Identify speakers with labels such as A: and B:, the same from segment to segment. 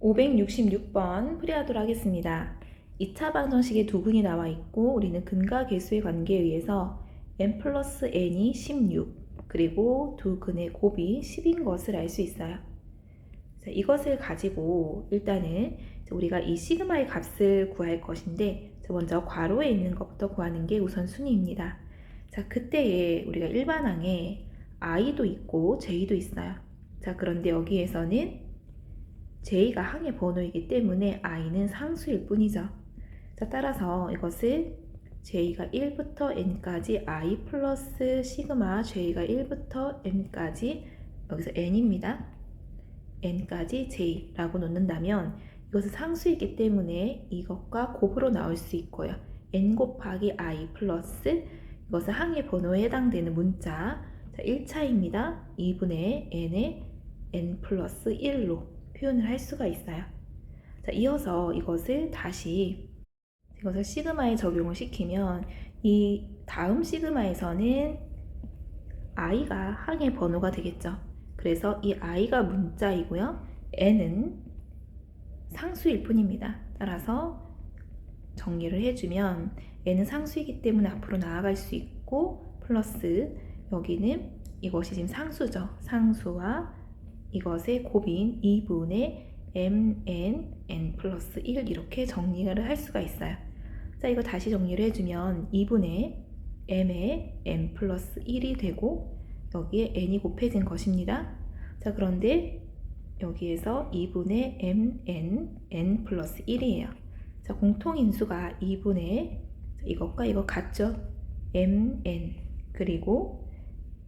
A: 566번 풀이하도록 하겠습니다. 2차 방정식에 두 근이 나와 있고 우리는 근과 계수의 관계에 의해서 n 플러스 n이 16 그리고 두 근의 곱이 10인 것을 알 수 있어요. 자, 이것을 가지고 일단은 우리가 이 시그마의 값을 구할 것인데 자, 먼저 괄호에 있는 것부터 구하는 게 우선 순위입니다. 자, 그때에 우리가 일반항에 i도 있고 j도 있어요. 자, 그런데 여기에서는 j가 항의 번호이기 때문에 i는 상수일 뿐이죠. 자, 따라서 이것을 j가 1부터 n까지 i 플러스 시그마 j가 1부터 n까지 여기서 n입니다. n까지 j라고 놓는다면 이것은 상수이기 때문에 이것과 곱으로 나올 수 있고요. n 곱하기 i 플러스 이것은 항의 번호에 해당되는 문자 자, 1차입니다. 2분의 n의 n 플러스 1로 표현을 할 수가 있어요. 자, 이어서 이것을 다시 이것을 시그마에 적용을 시키면 이 다음 시그마에서는 i가 항의 번호가 되겠죠. 그래서 이 i가 문자이고요. n은 상수일 뿐입니다. 따라서 정리를 해주면 n은 상수이기 때문에 앞으로 나아갈 수 있고 플러스 여기는 이것이 지금 상수죠. 상수와 이것의 곱인 2분의 mn n 플러스 1 이렇게 정리를 할 수가 있어요. 자, 이거 다시 정리를 해주면 2분의 m의 n 플러스 1이 되고 여기에 n이 곱해진 것입니다. 자, 그런데 여기에서 2분의 mn n 플러스 1이에요. 자, 공통인수가 2분의 이것과 이거 같죠? mn 그리고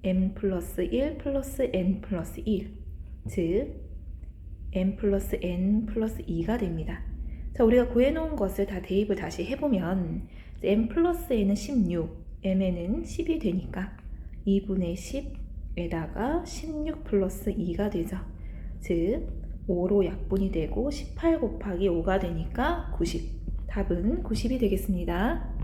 A: m 플러스 1 플러스 n 플러스 1 즉 m 플러스 n 플러스 2가 됩니다. 자, 우리가 구해놓은 것을 다 대입을 다시 해보면 m 플러스 n은 16, mn은 10이 되니까 2분의 10에다가 16 플러스 2가 되죠. 즉 5로 약분이 되고 18 곱하기 5가 되니까 90. 답은 90이 되겠습니다.